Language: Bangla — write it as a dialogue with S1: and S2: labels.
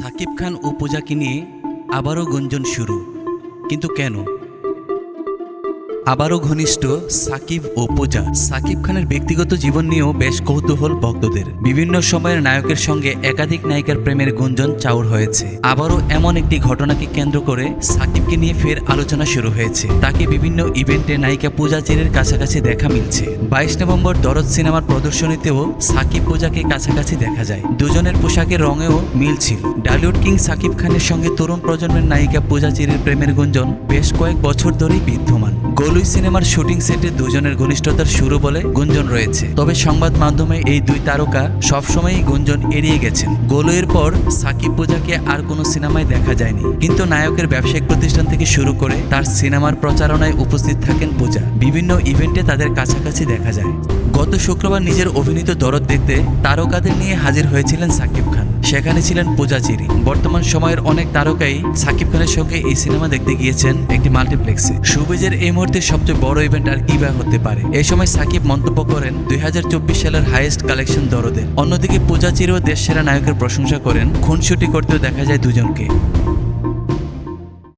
S1: সাকিব খান ও পূজাকে নিয়ে আবারও গুঞ্জন শুরু। কিন্তু কেন? আবারও ঘনিষ্ঠ সাকিব ও পূজা। সাকিব খানের ব্যক্তিগত জীবন নিয়েও বেশ কৌতূহল ভক্তদের। বিভিন্ন সময়ের নায়কের সঙ্গে একাধিক নায়িকার প্রেমের গুঞ্জন চাউর হয়েছে। আবারও এমন একটি ঘটনাকে কেন্দ্র করে সাকিবকে নিয়ে ফের আলোচনা শুরু হয়েছে। তাকে বিভিন্ন ইভেন্টে নায়িকা পূজা চেরের কাছাকাছি দেখা মিলছে। বাইশ নভেম্বর দরদ সিনেমার প্রদর্শনীতেও সাকিব পূজাকে কাছাকাছি দেখা যায়। দুজনের পোশাকের রঙেও মিল ছিল। ডালিউড কিং সাকিব খানের সঙ্গে তরুণ প্রজন্মের নায়িকা পূজা চেরির প্রেমের গুঞ্জন বেশ কয়েক বছর ধরেই বিদ্যমান। গোলুই সিনেমার শুটিং সেটে দুজনের ঘনিষ্ঠতার শুরু বলে গুঞ্জন রয়েছে। তবে সংবাদ মাধ্যমে এই দুই তারকা সবসময়ই গুঞ্জন এড়িয়ে গেছেন। গোলুইয়ের পর সাকিব পূজাকে আর কোনো সিনেমায় দেখা যায়নি। কিন্তু নায়কের ব্যবসায়িক প্রতিষ্ঠান থেকে শুরু করে তার সিনেমার প্রচারণায় উপস্থিত থাকেন পূজা। বিভিন্ন ইভেন্টে তাদের কাছাকাছি দেখা যায়। গত শুক্রবার নিজের অভিনীত দরদ দেখতে তারকাদের নিয়ে হাজির হয়েছিলেন সাকিব খান। সেখানে ছিলেন পূজা চিরি। বর্তমান সময়ের অনেক তারকাই সাকিব খানের সঙ্গে এই সিনেমা দেখতে গিয়েছেন একটি মাল্টিপ্লেক্সে। শুভেজের এই মুহূর্তে সবচেয়ে বড় ইভেন্ট আর কি বা হতে পারে? এই সময় সাকিব মন্তব্য করেন, দুই হাজার চব্বিশ সালের হাইয়েস্ট কালেকশন দরদের অন্যদিকে পূজা চিরিও দেশ সেরা নায়কের প্রশংসা করেন, খুনসুটি করতেও দেখা যায় দুজনকে।